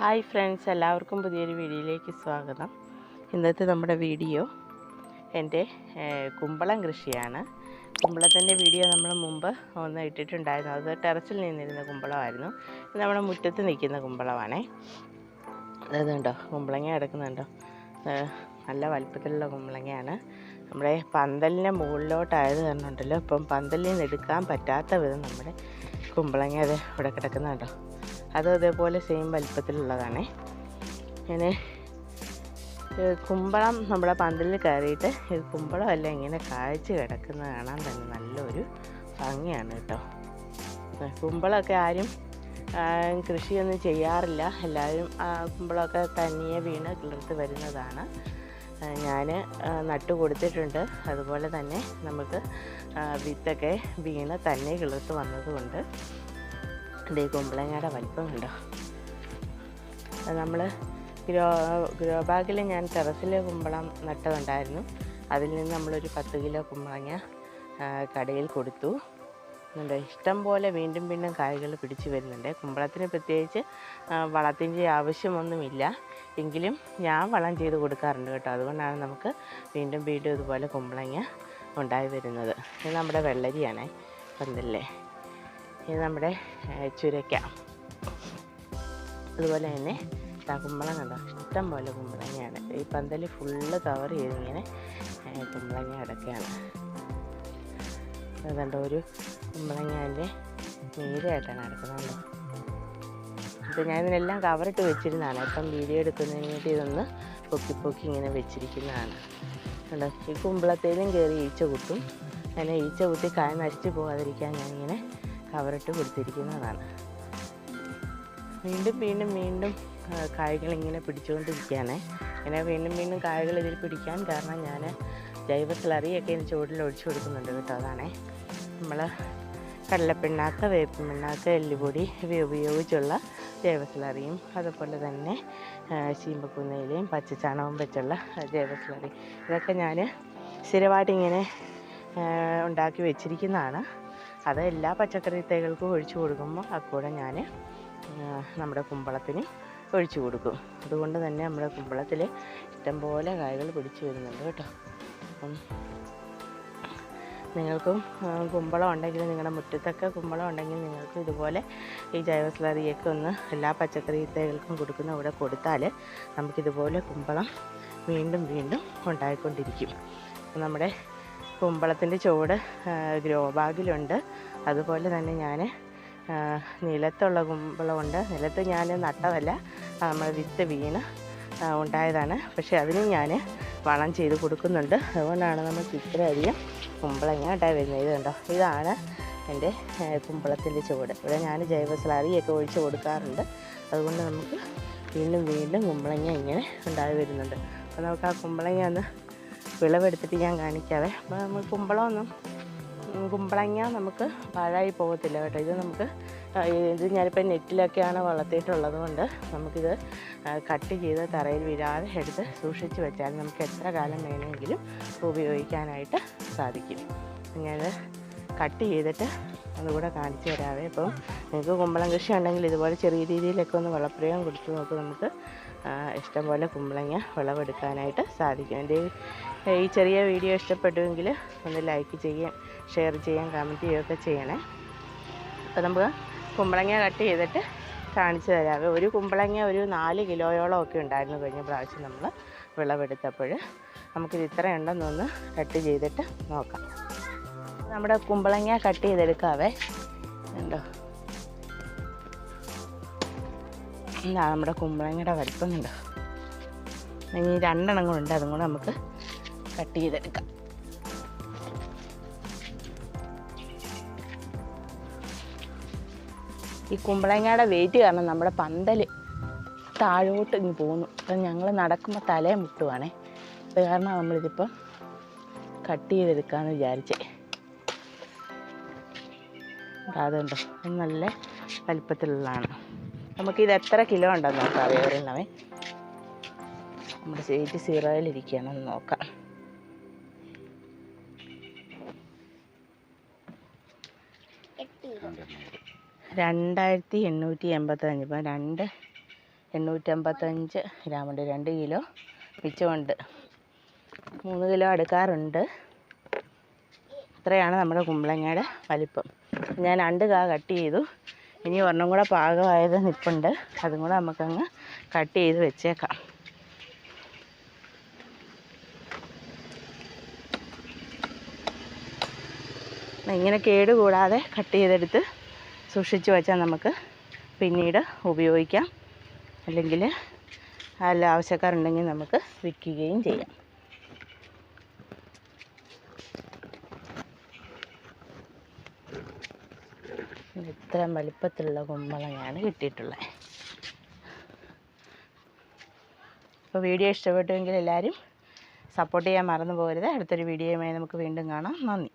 Hi friends എല്ലാവർക്കും പുതിയൊരു വീഡിയോയിലേക്ക് സ്വാഗതം. ഇന്നത്തെ നമ്മുടെ വീഡിയോ എന്റെ കുമ്പളം കൃഷിയാണ്. കുമ്പളത്തിന്റെ വീഡിയോ നമ്മൾ മുമ്പ് ഒന്ന് ഇട്ടിട്ടുണ്ടായിരുന്നു. അത് ടെറസിൽ നിന്നിരുന്ന കുമ്പളമായിരുന്നു. നമ്മുടെ മുറ്റത്ത് നിൽക്കുന്ന കുമ്പളമാണേ. അതുണ്ടോ കുമ്പളങ്ങ കിടക്കുന്നുണ്ടോ? നല്ല വലുപ്പത്തിലുള്ള കുമ്പളങ്ങയാണ്. നമ്മുടെ പന്തലിന്റെ മുകളിലോട്ടായത് തന്നെ ഉണ്ടല്ലോ ഇപ്പം പന്തലിൽ നിന്ന് എടുക്കാൻ പറ്റാത്ത വിധം നമ്മുടെ കുമ്പളങ്ങ അത് ഇവിടെ കിടക്കുന്നുണ്ടോ? അതും അതേപോലെ സെയിം വലിപ്പത്തിലുള്ളതാണ്. ഇങ്ങനെ കുമ്പളം നമ്മുടെ പന്തലിൽ കയറിയിട്ട് ഇത് കുമ്പളമല്ല ഇങ്ങനെ കാഴ്ച കിടക്കുന്നത് കാണാൻ തന്നെ നല്ലൊരു ഭംഗിയാണ് കേട്ടോ. കുമ്പളമൊക്കെ ആരും കൃഷിയൊന്നും ചെയ്യാറില്ല. എല്ലാവരും കുമ്പളമൊക്കെ തനിയെ വീണ് കിളിർത്ത് വരുന്നതാണ്. ഞാൻ നട്ടു കൊടുത്തിട്ടുണ്ട്. അതുപോലെ തന്നെ നമുക്ക് വിത്തൊക്കെ വീണ് തന്നെ കിളിർത്ത് വന്നതുകൊണ്ട് ഈ കുമ്പളങ്ങയുടെ വലിപ്പം കണ്ടോ? നമ്മൾ ഗ്രോ ഗ്രോ ബാഗിൽ ഞാൻ ടെറസിൽ കുമ്പളം നട്ടതുണ്ടായിരുന്നു. അതിൽ നിന്ന് നമ്മളൊരു പത്ത് കിലോ കുമ്പളങ്ങ കടയിൽ കൊടുത്തു. എന്താ ഇഷ്ടം പോലെ വീണ്ടും വീണ്ടും കായ്കൾ പിടിച്ചു വരുന്നുണ്ട്. കുമ്പളത്തിന് പ്രത്യേകിച്ച് വളത്തിന്റെ ആവശ്യമൊന്നുമില്ല. എങ്കിലും ഞാൻ വളം ചെയ്ത് കൊടുക്കാറുണ്ട് കേട്ടോ. അതുകൊണ്ടാണ് നമുക്ക് വീണ്ടും വീണ്ടും ഇതുപോലെ കുമ്പളങ്ങ ഉണ്ടായി വരുന്നത്. ഇത് നമ്മുടെ വെള്ളരിയാണേ. പന്തല്ലേ ഇത് നമ്മുടെ ചുരക്ക അതുപോലെ തന്നെ കുമ്പളം കണ്ടോ? ഇഷ്ടം പോലെ കുമ്പളങ്ങയാണ്. ഈ പന്തൽ ഫുള്ള് കവർ ചെയ്തിങ്ങനെ കുമ്പളങ്ങ അടക്കുകയാണ് അതുകൊണ്ട് ഒരു കുമ്പളങ്ങാന്റെ നീരായിട്ടാണ് അടക്കുന്നത് അപ്പോൾ ഞാൻ ഇതിനെല്ലാം കവറിട്ട് വെച്ചിരുന്നതാണ്. ഇപ്പം വീഡിയോ എടുക്കുന്നതിന് വേണ്ടി ഇതൊന്ന് പൊക്കി പൊക്കി ഇങ്ങനെ വെച്ചിരിക്കുന്നതാണ്. കണ്ടോ? ഈ കുമ്പളത്തേലും കയറി ഈച്ച കുത്തും. അങ്ങനെ ഈച്ച കുത്തി കായ നശിച്ചു പോകാതിരിക്കാൻ ഞാനിങ്ങനെ കവറിട്ട് കൊടുത്തിരിക്കുന്നതാണ്. വീണ്ടും വീണ്ടും വീണ്ടും കായകൾ ഇങ്ങനെ പിടിച്ചുകൊണ്ടിരിക്കുകയാണ്. ഇങ്ങനെ വീണ്ടും വീണ്ടും കായ്കൾ ഇതിൽ പിടിക്കാൻ കാരണം ഞാൻ ജൈവ സ്ലറിയൊക്കെ ഇതിന് ചൂടിൽ ഒഴിച്ചു കൊടുക്കുന്നുണ്ട് കേട്ടോ അതാണ്. നമ്മൾ കടലപ്പിണ്ണാക്ക് വേപ്പ് പിണ്ണാക്ക് എല്ലുപൊടി ഇവ ഉപയോഗിച്ചുള്ള ജൈവ സ്ലറിയും അതുപോലെ തന്നെ ചീമ്പക്കുന്നയിലയും പച്ചച്ചാണകവും വെച്ചുള്ള ജൈവ സ്ലറി. ഇതൊക്കെ ഞാൻ സ്ഥിരമായിട്ട് ഇങ്ങനെ ഉണ്ടാക്കി വെച്ചിരിക്കുന്നതാണ്. അത് എല്ലാ പച്ചക്കറി തൈകൾക്കും ഒഴിച്ചു കൊടുക്കുമ്പോൾ അക്കൂടെ ഞാൻ നമ്മുടെ കുമ്പളത്തിന് ഒഴിച്ചു കൊടുക്കും. അതുകൊണ്ട് തന്നെ നമ്മുടെ കുമ്പളത്തിൽ ഇഷ്ടംപോലെ കായകൾ പിടിച്ചു വരുന്നുണ്ട് കേട്ടോ. അപ്പം നിങ്ങൾക്കും കുമ്പളം ഉണ്ടെങ്കിൽ നിങ്ങളുടെ മുറ്റത്തൊക്കെ കുമ്പളം ഉണ്ടെങ്കിൽ നിങ്ങൾക്ക് ഇതുപോലെ ഈ ജൈവ സ്ലറിയൊക്കെ ഒന്ന് എല്ലാ പച്ചക്കറി തൈകൾക്കും കൊടുക്കുന്ന ഇവിടെ കൊടുത്താൽ നമുക്കിതുപോലെ കുമ്പളം വീണ്ടും വീണ്ടും ഉണ്ടായിക്കൊണ്ടിരിക്കും. നമ്മുടെ കുമ്പളത്തിന്റെ ചുവട് ഗ്രോ ബാഗിലുണ്ട്. അതുപോലെ തന്നെ ഞാൻ നിലത്തുള്ള കുമ്പളമുണ്ട്. നിലത്ത് ഞാൻ നട്ടതല്ല നമ്മൾ വിത്ത് വീണ് ഉണ്ടായതാണ്. പക്ഷേ അതിനും ഞാൻ വളം ചെയ്ത് കൊടുക്കുന്നുണ്ട്. അതുകൊണ്ടാണ് നമുക്ക് ഇത്രയധികം കുമ്പളങ്ങ ഉണ്ടായി വരുന്നത്. ഇത് കണ്ടോ? ഇതാണ് എന്റെ കുമ്പളത്തിന്റെ ചുവട്. ഇവിടെ ഞാൻ ജൈവ സ്ലാരിയൊക്കെ ഒഴിച്ച് കൊടുക്കാറുണ്ട്. അതുകൊണ്ട് നമുക്ക് വീണ്ടും വീണ്ടും കുമ്പളങ്ങ ഇങ്ങനെ ഉണ്ടായി വരുന്നുണ്ട്. അപ്പോൾ നമുക്ക് ആ കുമ്പളങ്ങ ഒന്ന് വിളവെടുത്തിട്ട് ഞാൻ കാണിക്കാവേ. അപ്പോൾ നമ്മൾ കുമ്പളമൊന്നും കുമ്പളങ്ങ നമുക്ക് പാഴായി പോകത്തില്ല കേട്ടോ. ഇത് നമുക്ക് ഇത് ഞാനിപ്പോൾ നെറ്റിലൊക്കെയാണ് വളർത്തിയിട്ടുള്ളത് കൊണ്ട് നമുക്കിത് കട്ട് ചെയ്ത് തറയിൽ വിരാതെ എടുത്ത് സൂക്ഷിച്ച് വെച്ചാൽ നമുക്ക് എത്ര കാലം വേണമെങ്കിലും ഉപയോഗിക്കാനായിട്ട് സാധിക്കും. ഞാനത് കട്ട് ചെയ്തിട്ട് അതുകൂടെ കാണിച്ചു തരാവേ. ഇപ്പം നിങ്ങൾക്ക് കുമ്പളം കൃഷി ഉണ്ടെങ്കിൽ ഇതുപോലെ ചെറിയ രീതിയിലൊക്കെ ഒന്ന് വളപ്രയോഗം കൊടുത്ത് നോക്ക്. നമുക്ക് ഇഷ്ടംപോലെ കുമ്പളങ്ങ വിളവെടുക്കാനായിട്ട് സാധിക്കും. എന്റെ ഈ- ചെറിയ വീഡിയോ ഇഷ്ടപ്പെട്ടുവെങ്കിൽ ഒന്ന് ലൈക്ക് ചെയ്യാം ഷെയർ ചെയ്യാം കമന്റ് ചെയ്യുകയൊക്കെ ചെയ്യണേ. അപ്പോൾ നമുക്ക് കുമ്പളങ്ങ കട്ട് ചെയ്തിട്ട് കാണിച്ചു തരാം. ഒരു കുമ്പളങ്ങ ഒരു നാല് കിലോയോളം ഒക്കെ ഉണ്ടായിരുന്നു കഴിഞ്ഞ പ്രാവശ്യം നമ്മൾ വിളവെടുത്തപ്പോൾ. നമുക്കിത് ഇത്ര ഉണ്ടെന്നൊന്ന് കട്ട് ചെയ്തിട്ട് നോക്കാം. നമ്മുടെ കുമ്പളങ്ങ കട്ട് ചെയ്തെടുക്കാവേ. ഉണ്ടോ ഇതാ നമ്മുടെ കുമ്പളങ്ങയുടെ വലിപ്പം കണ്ടോ? ഇനി രണ്ടെണ്ണം കൂടെ ഉണ്ട് അതും കൂടെ നമുക്ക് കട്ട് ചെയ്തെടുക്കാം. ഈ കുമ്പളങ്ങയുടെ വെയിറ്റ് കാരണം നമ്മുടെ പന്തൽ താഴോട്ട് ഇങ്ങ് പോകുന്നു അപ്പം ഞങ്ങൾ നടക്കുമ്പോൾ തലയെ മുട്ടുവാണേ. അത് കാരണം നമ്മളിതിപ്പം കട്ട് ചെയ്തെടുക്കാമെന്ന് വിചാരിച്ചേ. അതുണ്ടോ. അത് നല്ല വലിപ്പത്തിലുള്ളതാണ്. നമുക്കിത് എത്ര കിലോ ഉണ്ടെന്ന് നോക്കാം അറിയാവുന്നവേ നമ്മുടെ വെയിറ്റ് സീറോയിലിരിക്കുകയാണെന്ന് നോക്കാം. രണ്ടായിരത്തി എണ്ണൂറ്റി എൺപത്തഞ്ച് ഇപ്പം രണ്ട് എണ്ണൂറ്റമ്പത്തഞ്ച് ഗ്രാമുണ്ട്. രണ്ട് കിലോ മിച്ചമുണ്ട്. മൂന്ന് കിലോ എടുക്കാറുണ്ട് ഇത്രയാണ് നമ്മുടെ കുമ്പളങ്ങയുടെ വലിപ്പം. ഞാൻ രണ്ട് കാ കട്ട് ചെയ്തു. ഇനി ഒരെണ്ണം കൂടെ പാകമായത് നിൽപ്പുണ്ട് അതും കൂടെ നമുക്കങ്ങ് കട്ട് ചെയ്ത് വെച്ചേക്കാം. ഇങ്ങനെ കേട് കൂടാതെ കട്ട് ചെയ്തെടുത്ത് സൂക്ഷിച്ച് വെച്ചാൽ നമുക്ക് പിന്നീട് ഉപയോഗിക്കാം. അല്ലെങ്കിൽ അല്ല ആവശ്യക്കാരുണ്ടെങ്കിൽ നമുക്ക് വിൽക്കുകയും ചെയ്യാം. ഇത്ര വലിപ്പത്തിലുള്ള കുമ്പളങ്ങയാണ് കിട്ടിയിട്ടുള്ളത് അപ്പോൾ വീഡിയോ ഇഷ്ടപ്പെട്ടുവെങ്കിൽ എല്ലാവരും സപ്പോർട്ട് ചെയ്യാൻ മറന്നു പോകരുത്. അടുത്തൊരു വീഡിയോയുമായി നമുക്ക് വീണ്ടും കാണാം. നന്ദി.